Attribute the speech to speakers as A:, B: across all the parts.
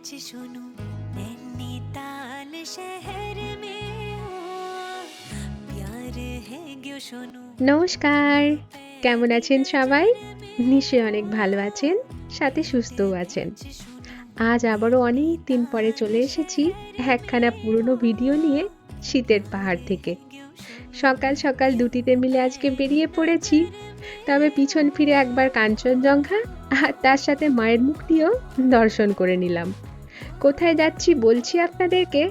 A: सच सुनो नैनीताल शहर में हो प्यार है क्यों सुनो
B: নমস্কার কেমন আছেন সবাই নিশ্চয়ই অনেক ভালো আছেন সাথে সুস্থও আছেন আজ আবারও অনেক দিন পরে চলে এসেছি একখানা পুরনো ভিডিও নিয়ে শীতের পাহাড় থেকে সকাল সকাল দুটিতে মিলে আজকে বেরিয়ে পড়েছি তবে পিছন ফিরে একবার কাঞ্চনজঙ্ঘা আর তার সাথে মায়ের মুখটিও দর্শন করে নিলাম কোথায় যাচ্ছি বলছি আপনাদেরকে?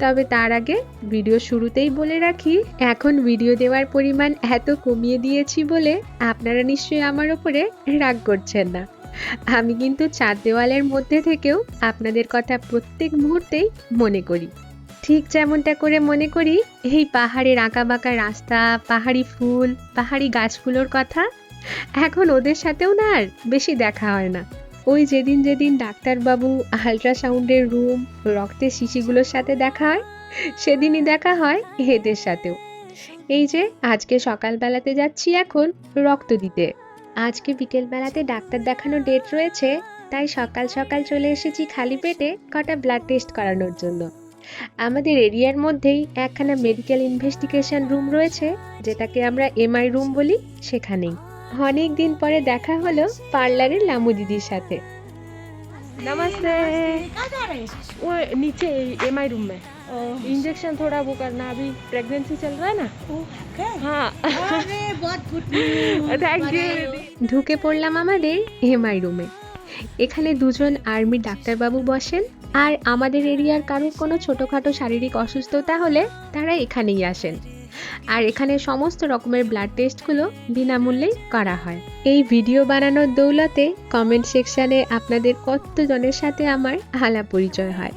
B: তবে তার আগে ভিডিও শুরুতেই বলে রাখি, এখন ভিডিও দেওয়ার পরিমাণ এত কমিয়ে দিয়েছি বলে আপনারা নিশ্চয়ই আমার ওপরে রাগ করছেন না। আমি কিন্তু চার দেওয়ালের মধ্যে থেকেও আপনাদের কথা প্রত্যেক মুহূর্তেই মনে করি। ঠিক যেমনটা করে মনে করি, এই পাহাড়ের আঁকা বাঁকা রাস্তা, পাহাড়ি ফুল, পাহাড়ি গাছগুলোর কথা এখন ওদের সাথেও না আর বেশি দেখা হয় না। ওই যেদিন যেদিন ডাক্তারবাবু আলট্রাসাউন্ডের রুম, রক্তের শিশিগুলোর সাথে দেখা হয়, সেদিনই দেখা হয় এদের সাথেও। এই যে, আজকে সকালবেলাতে যাচ্ছি এখন রক্ত দিতে। আজকে বিকেলবেলাতে ডাক্তার দেখানোর ডেট রয়েছে, তাই সকাল সকাল চলে এসেছি খালি পেটে কটা ব্লাড টেস্ট করানোর জন্য। আমাদের এরিয়ার মধ্যেই একখানা মেডিকেল ইনভেস্টিগেশন রুম রয়েছে, যেটাকে আমরা এমআই রুম বলি সেখানেই। অনেক দিন পরে দেখা হলো পার্লারের লামু দিদির সাথে
C: नमस्ते वो नीचे एम आई रूम में इंजेक्शन थोड़ा वो करना अभी प्रेगनेंसी चल रहा है ना हाँ थैंक यू
B: ঢুকে পড়লাম আমাদের এমআই রুমে এখানে দুজন আর্মি ডাক্তারবাবু বসেন আর আমাদের এরিয়ার কারোর কোনো ছোটোখাটো শারীরিক অসুস্থতা হলে তারা এখানেই আসেন আর এখানে সমস্ত রকমের ব্লাড টেস্টগুলো বিনামূল্যেই করা হয়। এই ভিডিও বানানোর দৌলতে কমেন্ট সেকশানে আপনাদের কতজনের সাথে আমার আলাপ পরিচয় হয়।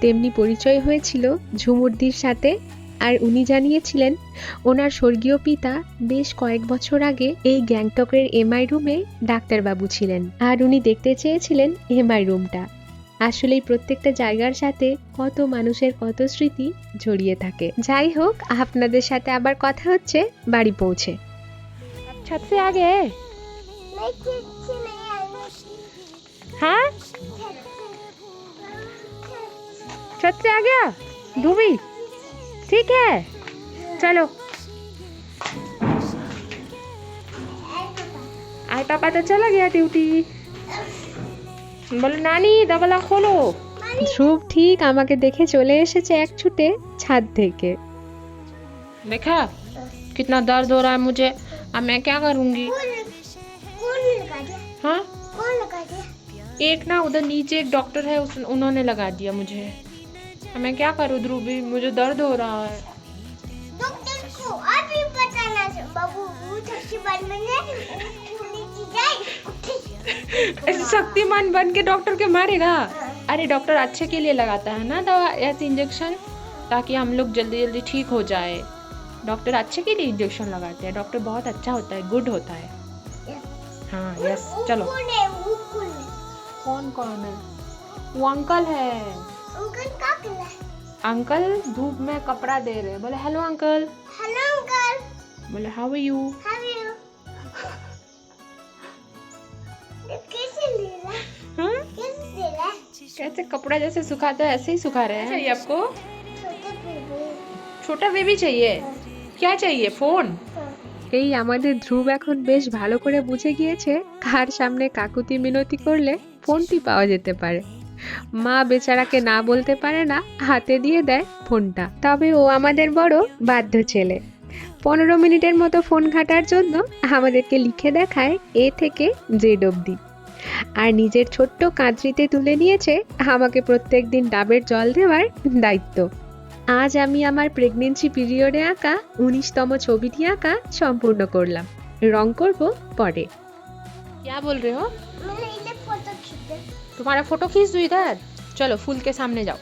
B: তেমনি পরিচয় হয়েছিল ঝুমুরদির সাথে আর উনি জানিয়েছিলেন, ওনার স্বর্গীয় পিতা বেশ কয়েক বছর আগে এই গ্যাংটকের এমআই রুমে ডাক্তারবাবু ছিলেন। আর উনি দেখতে চেয়েছিলেন এমআই রুমটা আসলেই প্রত্যেকটা জায়গার সাথে কত মানুষের কত স্মৃতি জড়িয়ে থাকে যাই হোক আপনাদের সাথে আবার কথা হচ্ছে বাড়ি পৌঁছে
C: छत से आ गए हाँ छत से आ गया धूबी ठीक है चलो आई पापा तो चला गया ड्यूटी बोलो नानी दबला खोलो
B: ধ্রুব ঠিক আমাকে দেখে চলে এসেছে এক ছুটে ছাদ থেকে
C: देखा कितना दर्द हो रहा है मुझे अब मैं क्या करूँगी हाँ एक ना उधर नीचे एक डॉक्टर है उस उन्होंने लगा दिया मुझे अब मैं क्या करूँ ध्रुवी मुझे दर्द हो रहा है
D: डॉक्टर को अभी बताना बाबू भूत अच्छी बन बने उठने की जाए उठी
C: ऐसे शक्तिमान बन के डॉक्टर के मारेगा। अरे डॉक्टर अच्छे के लिए लगाता है ना दवा ऐसे इंजेक्शन ताकि हम लोग जल्दी जल्दी ठीक हो जाए। डॉक्टर अच्छे के लिए इंजेक्शन लगाते हैं। डॉक्टर बहुत अच्छा होता है गुड होता है। हाँ यस चलो।
D: कौन कौन है?
C: वो अंकल है।
D: अंकल
C: अंकल धूप में कपड़ा दे रहे हैं। बोले हेलो अंकल।
D: Hello uncle.
C: बोले हाउ आर यू
D: कैसे
C: कपड़ा जैसे सुखाते हैं ऐसे ही सुखा रहे हैं चाहिए आपको
D: छोटे बेबी
C: छोटा बेबी चाहिए क्या चाहिए फोन
B: এই আমাদের ধ্রুব এখন বেশ ভালো করে বুঝে গিয়েছে কার সামনে কাকুতি মিনতি করলে ফোনটি পাওয়া যেতে পারে মা বেচারাকে না বলতে পারে না হাতে দিয়ে দেয় ফোনটা তবে ও আমাদের বড় বাধ্য ছেলে পনেরো মিনিটের মতো ফোন ঘাটার জন্য আমাদেরকে লিখে দেখায় এ থেকে জেড অবধি আর নিজের ছোট্ট কাঁচরিতে তুলে নিয়েছে আমাকে প্রত্যেক দিন ডাবের জল দেওয়ার দায়িত্ব আজ আমি আমার প্রেগনেন্সি পিরিয়ডে আঁকা উনিশতম ছবিটি আঁকা সম্পূর্ণ করলাম রং করব পরে
C: क्या बोल रहे हो
D: मैंने इधर फोटो खींचा
C: तुम्हारा फोटो खींच दो इधर चलो फूल के सामने जाओ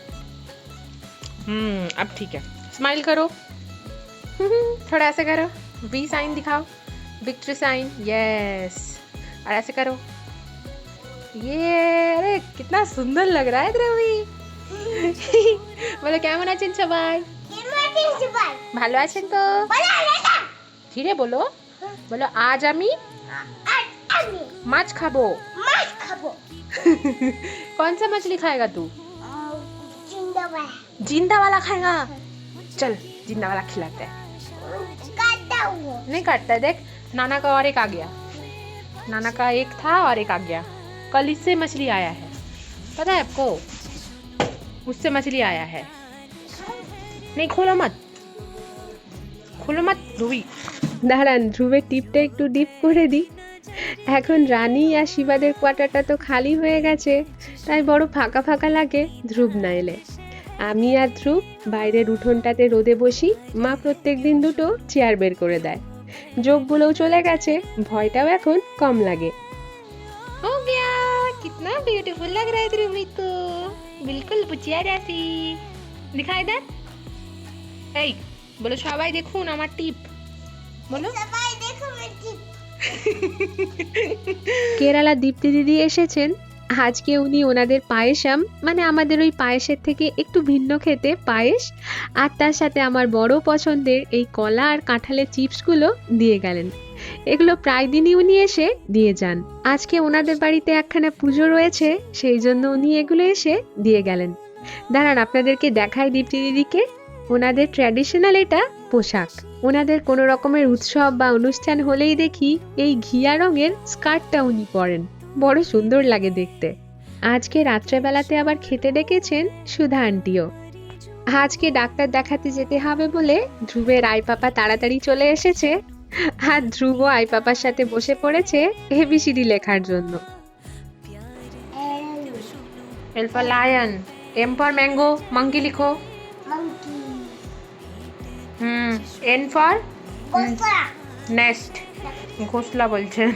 C: हम्म अब ठीक है स्माइल करो थोड़ा ऐसे करो वी साइन दिखाओ विक्ट्री साइन यस और ऐसे करो ये अरे कितना सुंदर लग रहा है द्रवी বলো কেমন আছেন সবাই
D: ये मैं प्रिंसिपल
C: ভালো আছেন তো
D: बड़ा लेता
C: ধীরে বলো বলো আজ আমি
D: आज আমি
C: মাছ খাবো
D: মাছ খাবো
C: कौन सा मछली खाएगा तू
D: जिंदा हुआ
C: जिंदा वाला खाएगा चल जिंदा वाला खिलाते हैं
D: काटा हुआ
C: नहीं काटता है देख नाना का और एक आ गया नाना का एक था और एक आ गया कल इससे मछली आया है पता है आपको उससे मछली आया है नहीं खोलो मत खोलो मत धुई
B: দাঁড়ান ধ্রুবের টিপটা একটু ডিপ করে দিই এখন রানী আর শিবাদের কোয়ার্টারটা তো খালি হয়ে গেছে তাই বড় ফাঁকা ফাঁকা লাগে ধ্রুব না এলে আমি আর ধ্রুব বাইরের উঠোনটাতে রোদে বসি মা প্রত্যেক দিন দুটো চেয়ার বের করে দেয় যোগগুলোও চলে গেছে ভয়টাও এখন কম লাগে
C: हो गया कितना ब्यूटीफुल लग रहा है ध्रुवी को बिल्कुल बुचिया जैसी दिखाई दे এই বলো সবাই দেখুন আমার টিপ বলো
D: सबाई देखो मेरी
B: কেরালা দীপ্তি দিদি এসেছেন আজকে উনি ওনাদের পায়েসাম মানে আমাদের ওই পায়েসের থেকে একটু ভিন্ন খেতে পায়েস আর তার সাথে আমার বড় পছন্দের এই কলা আর কাঁঠালের চিপসগুলো দিয়ে গেলেন। এগুলো প্রায় দিনই উনি এসে দিয়ে যান। আজকে ওনাদের বাড়িতে একখানা পুজো রয়েছে, সেই জন্য উনি এগুলো এসে দিয়ে গেলেন। দাঁড়ান, আপনাদেরকে দেখায় দীপ্তি দিদিকে। ওনাদের ট্র্যাডিশনাল এটা পোশাক। ওনাদের কোনো রকমের উৎসব বা অনুষ্ঠান হলেই দেখি এই ঘিয়া রঙের স্কার্টটা উনি পরেন। বড় সুন্দর লাগে দেখতে। আজকে রাত্রেবেলাতে আবার খেতে ডেকেছেন সুধা আন্টিও। আজকে ডাক্তার দেখাতে যেতে হবে বলে ধ্রুবের আইপাপা তাড়াতাড়ি চলে এসেছে। আর ধ্রুব আইপাপার সাথে বসে পড়েছে এবিসিডি লেখার জন্য।
C: Lion M for mango monkey
D: লিখো।
C: হুম এন ফর নেক্সট ঘোষলা বলছেন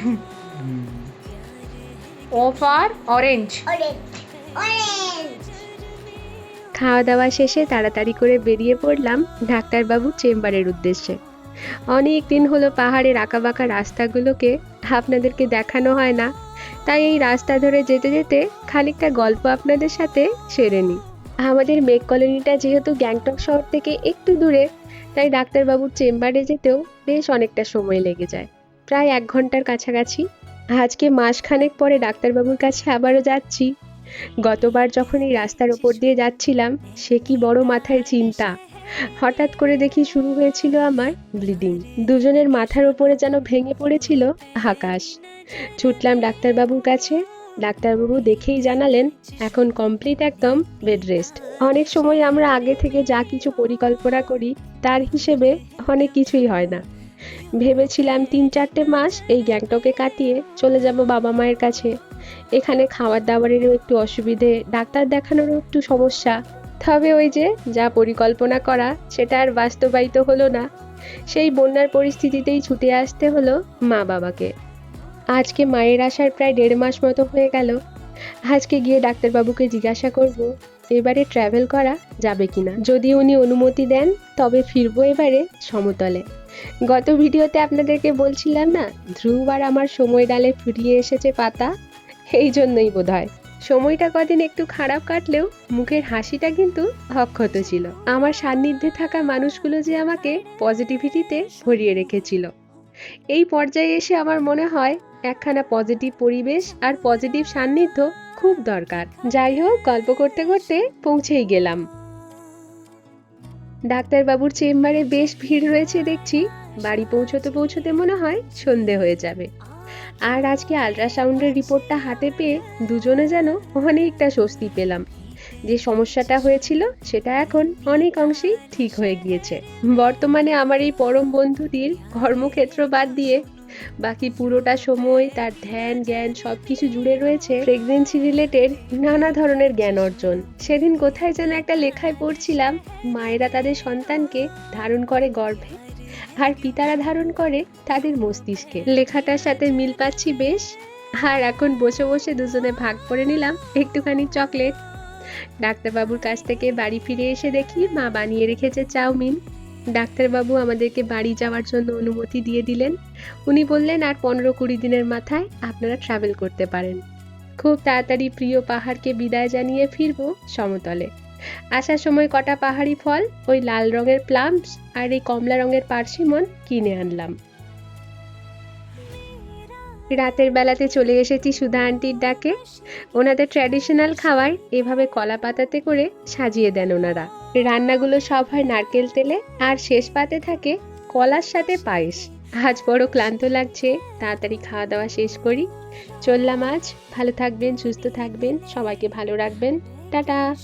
C: ও ফর অরেঞ্জ
B: খাওয়া দাওয়া শেষে তাড়াতাড়ি করে বেরিয়ে পড়লাম ডাক্তারবাবু চেম্বারের উদ্দেশ্যে। অনেক দিন হলো পাহাড়ের আঁকাবাঁকা রাস্তাগুলোকে আপনাদেরকে দেখানো হয় না তাই এই রাস্তা ধরে যেতে যেতে খানিকটা গল্প আপনাদের সাথে সেরে নিই। আমাদের মেক কলোনিটা যেহেতু গ্যাংটক শহর থেকে একটু দূরে তাই ডাক্তারবাবুর চেম্বারে যেতেও বেশ অনেকটা সময় লেগে যায়। প্রায় এক ঘণ্টার কাছাকাছি আজকে মাসখানেক পরে ডাক্তারবাবুর কাছে আবারও যাচ্ছি। গতবার যখন এই রাস্তার ওপর দিয়ে যাচ্ছিলাম, সে কি বড় মাথায় চিন্তা। হঠাৎ করে দেখি শুরু হয়েছিল আমার ব্লিডিং। দুজনের মাথার ওপরে যেন ভেঙে পড়েছিল আকাশ। ছুটলাম ডাক্তারবাবুর কাছে। ডাক্তারবাবু দেখেই জানালেন, এখন কমপ্লিট একদম বেড রেস্ট। অনেক সময় আমরা আগে থেকে যা কিছু পরিকল্পনা করি, তার হিসেবে অনেক কিছুই হয় না। ভেবেছিলাম তিন চারটে মাস এই গ্যাংটকে কাটিয়ে চলে যাব বাবা মায়ের কাছে। এখানে খাবার দাবারেরও একটু অসুবিধে, ডাক্তার দেখানোরও একটু সমস্যা। তবে ওই যে, যা পরিকল্পনা করা, সেটা আর বাস্তবায়িত হলো না। সেই বন্যার পরিস্থিতিতেই ছুটে আসতে হলো মা বাবাকে। আজকে মায়ের আসার প্রায় দেড় মাস মতো হয়ে গেল। আজকে গিয়ে ডাক্তারবাবুকে জিজ্ঞাসা করব, এবারে ট্রাভেল করা যাবে কিনা? যদি উনি অনুমতি দেন, তবে ফিরবো এবারে সমতলে। গত ভিডিওতে আপনাদেরকে বলছিলাম না, ধ্রুব আর আমার সময় ডালে ফুরিয়ে এসেছে পাতা? এই জন্যই বোধ হয় সময়টা কদিন একটু খারাপ কাটলেও মুখের হাসিটা কিন্তু অক্ষত ছিল। আমার সান্নিধ্যে থাকা মানুষগুলো যে আমাকে পজিটিভিটিতে ভরিয়ে রেখেছিল। এই পর্যায়ে এসে আমার মনে হয়, একখানা পজিটিভ পরিবেশ আর পজিটিভ সান্নিধ্য খুব দরকার। যাই হোক, গল্প করতে করতে পৌঁছেই গেলাম। ডাক্তারবাবুর চেম্বারে বেশ ভিড় রয়েছে দেখছি। বাড়ি পৌঁছতে পৌঁছতে মনে হয় সন্ধে হয়ে যাবে। আর আজকে আল্ট্রাসাউন্ডের রিপোর্টটা হাতে পেয়ে দুজনে যেন অনেকটা স্বস্তি পেলাম। যে সমস্যাটা হয়েছিল, সেটা এখন অনেক অংশেই ঠিক হয়ে গিয়েছে। বর্তমানে আমার এই পরম বন্ধুটির কর্মক্ষেত্র বাদ দিয়ে বাকি পুরোটা সময় তার ধ্যান, জ্ঞান সবকিছু জুড়ে রয়েছে প্রেগনেন্সি রিলেটেড নানা ধরনের জ্ঞান অর্জন। সেদিন কোথায় যেন একটা লেখায় পড়ছিলাম, মায়েরা তাদের সন্তানকে ধারণ করে গর্ভে আর পিতারা ধারণ করে তাদের মস্তিষ্কে। লেখাটার সাথে মিল পাচ্ছি বেশ। আর এখন বসে বসে দুজনে ভাগ করে নিলাম একটুখানি চকলেট। ডাক্তারবাবুর কাছ থেকে বাড়ি ফিরে এসে দেখি মা বানিয়ে রেখেছে চাউমিন। ডাক্তারবাবু আমাদেরকে বাড়ি যাওয়ার জন্য অনুমতি দিয়ে দিলেন। উনি বললেন, আর পনেরো কুড়ি দিনের মাথায় আপনারা ট্রাভেল করতে পারেন। খুব তাড়াতাড়ি প্রিয় পাহাড়কে বিদায় জানিয়ে ফিরবো সমতলে। আসার সময় কটা পাহাড়ি ফল, ওই লাল রঙের প্লামস আর এই কমলা রঙের পার্সিমন কিনে আনলাম। রাতের বেলাতে চলে এসেছি সুধা আন্টির ডাকে। ওনাদের ট্র্যাডিশনাল খাওয়ায় এভাবে কলা পাতাতে করে সাজিয়ে দেন ওনারা। রান্নাগুলো সব হয় নারকেল তেলে আর শেষ পাতে থাকে কলার সাথে পায়েস। আজ বড় ক্লান্ত লাগছে, তাড়াতাড়ি খাওয়া দাওয়া শেষ করি। চললাম আজ, ভালো থাকবেন, সুস্থ থাকবেন, সবাইকে ভালো রাখবেন। টাটা।